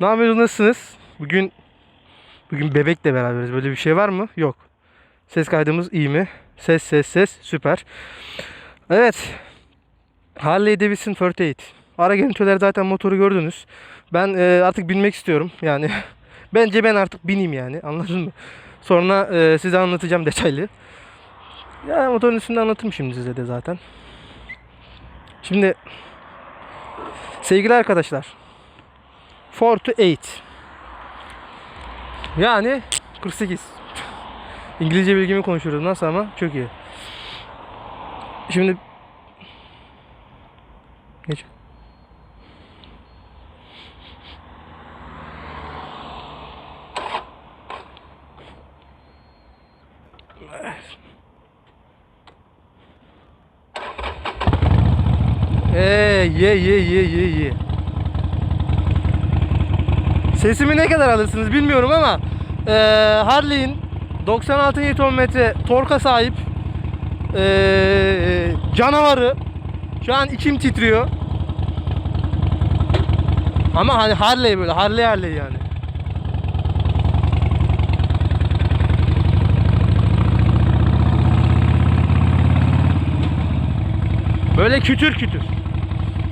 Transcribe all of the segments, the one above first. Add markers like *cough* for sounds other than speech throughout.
Ne yapıyorsunuz? Nasılsınız? Bugün bugün bebekle beraberiz. Böyle bir şey var mı? Yok. Ses kaydımız iyi mi? Ses ses ses süper. Evet. Harley Davidson 48. Ara görüntüleri zaten motoru gördünüz. Ben e, artık binmek istiyorum. Yani *laughs* bence ben artık bineyim yani. Anladın mı? Sonra e, size anlatacağım detaylı. Ya motorun üstünde anlatırım şimdi size de zaten. Şimdi sevgili arkadaşlar 48 yani 48 İngilizce bilgimi konuşuyoruz nasıl ama çok iyi. Şimdi geç. Ee, ye ye ye ye ye. Sesimi ne kadar alırsınız bilmiyorum ama eee Harley'in 96 Nm torka sahip eee, canavarı şu an içim titriyor. Ama hani Harley böyle Harley Harley yani. Böyle kütür kütür.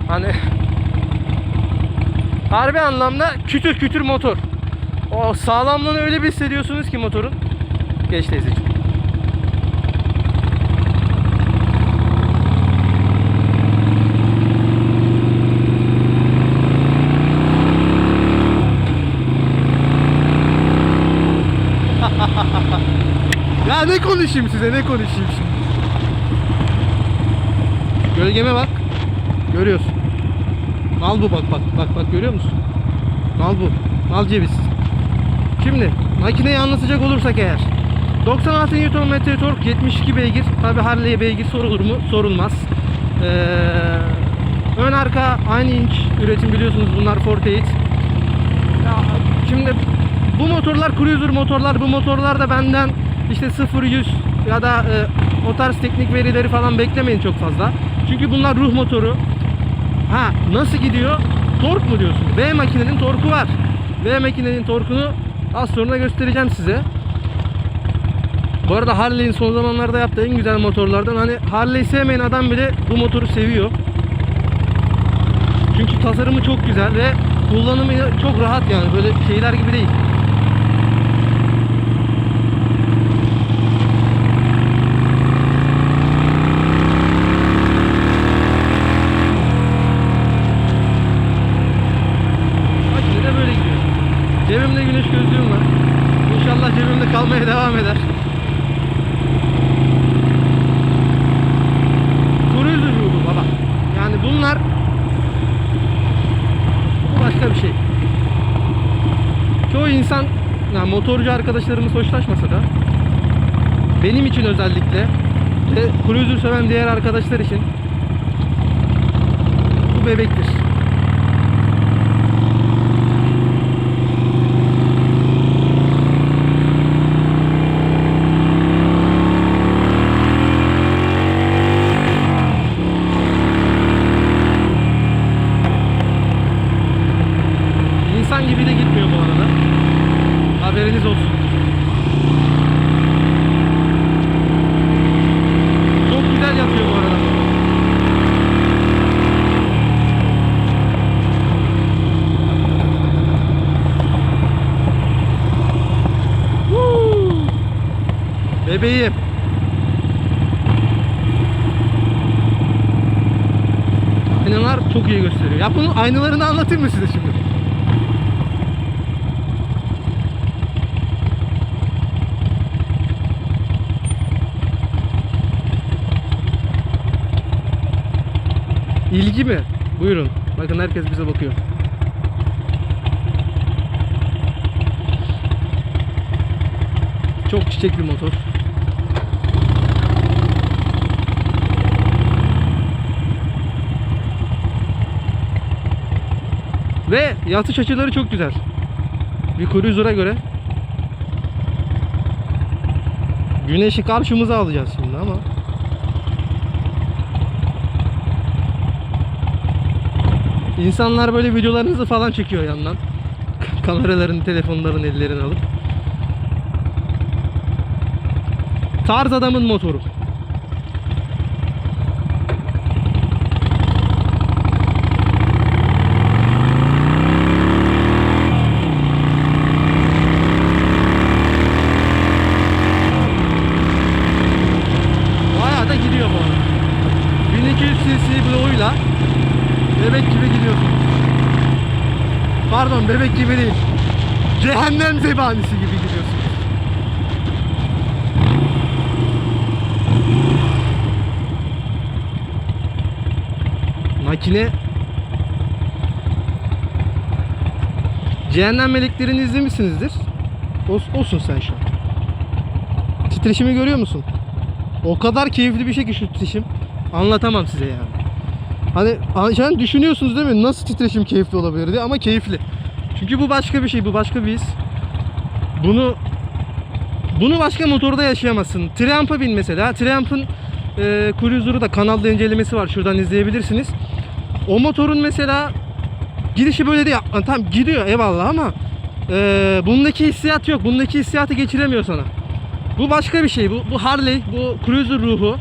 Hani *laughs* harbi anlamda kütür kütür motor. O sağlamlığını öyle bir hissediyorsunuz ki motorun. Geç teyzeciğim. *laughs* ya ne konuşayım size ne konuşayım şimdi. Gölgeme bak. Görüyorsun. Nal bu bak bak bak bak görüyor musun? Nal bu. Nal ceviz. Şimdi makineyi anlatacak olursak eğer 96 Nm tork 72 beygir. Tabi Harley'e beygir sorulur mu? Sorulmaz. Ee, ön arka aynı inç üretim biliyorsunuz bunlar 48. Ya, şimdi bu motorlar cruiser motorlar. Bu motorlar da benden işte 0-100 ya da e, o tarz teknik verileri falan beklemeyin çok fazla. Çünkü bunlar ruh motoru. Ha nasıl gidiyor? Tork mu diyorsun? V makinenin torku var. V makinenin torkunu az sonra göstereceğim size. Bu arada Harley'in son zamanlarda yaptığı en güzel motorlardan. Hani Harley sevmeyen adam bile bu motoru seviyor. Çünkü tasarımı çok güzel ve kullanımı çok rahat yani böyle şeyler gibi değil. Bak yine de böyle gidiyor. Cebimde güneş gözlüğüm var. İnşallah cebimde kalmaya devam eder. Cruiser bu baba. Yani bunlar bu başka bir şey. Çoğu insan yani motorcu arkadaşlarımız hoşlaşmasa da benim için özellikle ve cruiser seven diğer arkadaşlar için bu bebektir. İnsan gibi de gitmiyor bu arada. Olsun. Çok güzel yapıyor bu arada. Bebeğim. Aynalar çok iyi gösteriyor. Ya bunun aynalarını anlatayım mı size şimdi? İlgi mi? Buyurun. Bakın herkes bize bakıyor. Çok çiçek bir motor. Ve yatış açıları çok güzel. Bir cruiser'a göre. Güneşi karşımıza alacağız şimdi ama. İnsanlar böyle videolarınızı falan çekiyor yandan. Kameraların, telefonların ellerine alıp. Tarz adamın motoru. Bayağı da gidiyor bu arada. 1200 cc bloğuyla bebek gibi gidiyorsunuz. Pardon bebek gibi değil. Cehennem zebanisi gibi gidiyorsunuz. Makine Cehennem meleklerini izlemişsinizdir. Olsun sen şu an. Titreşimi görüyor musun? O kadar keyifli bir şey ki şu titreşim. Anlatamam size yani. Hani an düşünüyorsunuz değil mi? Nasıl titreşim keyifli olabilir diye ama keyifli. Çünkü bu başka bir şey, bu başka bir his. Bunu bunu başka motorda yaşayamazsın. Triumph'a bin mesela. Triumph'ın e, Cruiser'ı da kanalda incelemesi var. Şuradan izleyebilirsiniz. O motorun mesela gidişi böyle değil. Tamam gidiyor eyvallah ama e, bundaki hissiyat yok. Bundaki hissiyatı geçiremiyor sana. Bu başka bir şey. Bu, bu Harley, bu Cruiser ruhu.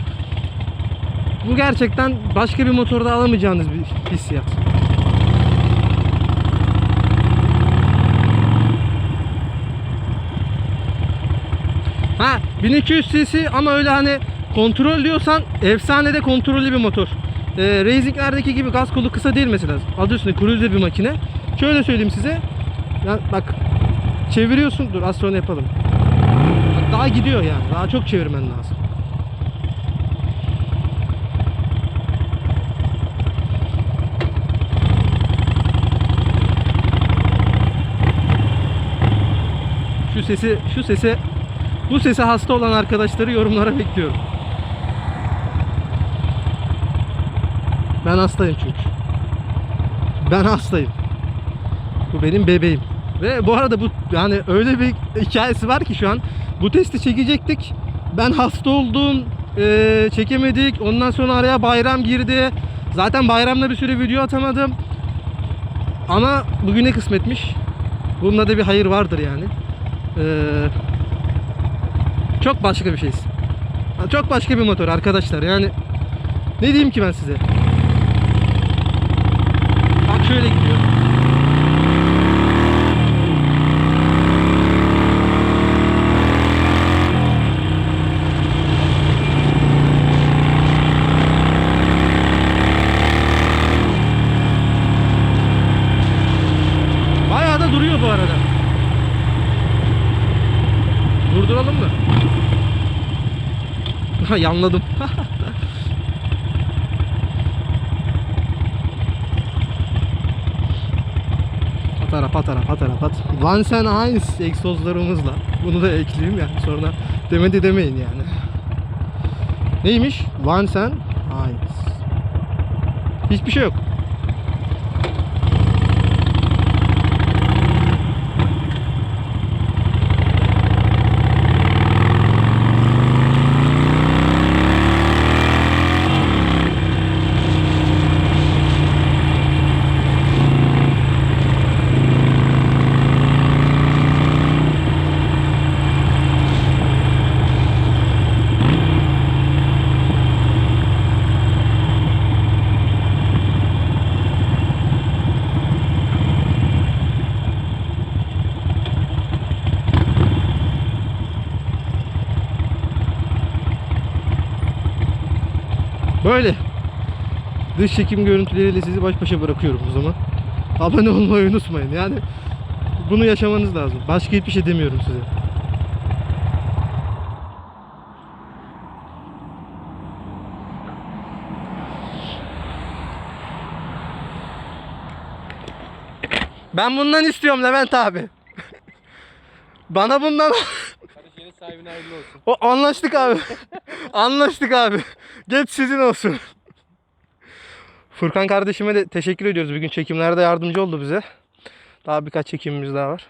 Bu gerçekten başka bir motorda alamayacağınız bir hissiyat. Ha 1200 cc ama öyle hani kontrol diyorsan efsanede kontrollü bir motor. Ee, Racinglerdeki gibi gaz kolu kısa değil mesela. Adı üstünde cruiser bir makine. Şöyle söyleyeyim size. Ya bak çeviriyorsun. Dur az sonra yapalım. Daha gidiyor yani. Daha çok çevirmen lazım. Şu sesi, şu sese, bu sese hasta olan arkadaşları yorumlara bekliyorum. Ben hastayım çünkü. Ben hastayım. Bu benim bebeğim. Ve bu arada bu yani öyle bir hikayesi var ki şu an bu testi çekecektik. Ben hasta oldum. eee, çekemedik. Ondan sonra araya bayram girdi. Zaten bayramda bir sürü video atamadım. Ama bugüne kısmetmiş. Bunda da bir hayır vardır yani. Eee, çok başka bir şeyiz. Çok başka bir motor arkadaşlar. Yani ne diyeyim ki ben size? Bak şöyle gidiyor. Bayağı da duruyor bu arada. Durduralım mı? Ha yanladım. *laughs* patara patara patara pat. Vansen Heinz egzozlarımızla. Bunu da ekleyeyim ya. Sonra demedi demeyin yani. Neymiş? Vansen Heinz. Hiçbir şey yok. Böyle. Dış çekim görüntüleriyle sizi baş başa bırakıyorum o zaman. Abone olmayı unutmayın. Yani bunu yaşamanız lazım. Başka hiçbir şey demiyorum size. Ben bundan istiyorum Levent abi. *laughs* Bana bundan *laughs* yeni sahibine hayırlı olsun. o anlaştık abi. *laughs* anlaştık abi. Geç sizin olsun. Furkan kardeşime de teşekkür ediyoruz. Bugün çekimlerde yardımcı oldu bize. Daha birkaç çekimimiz daha var.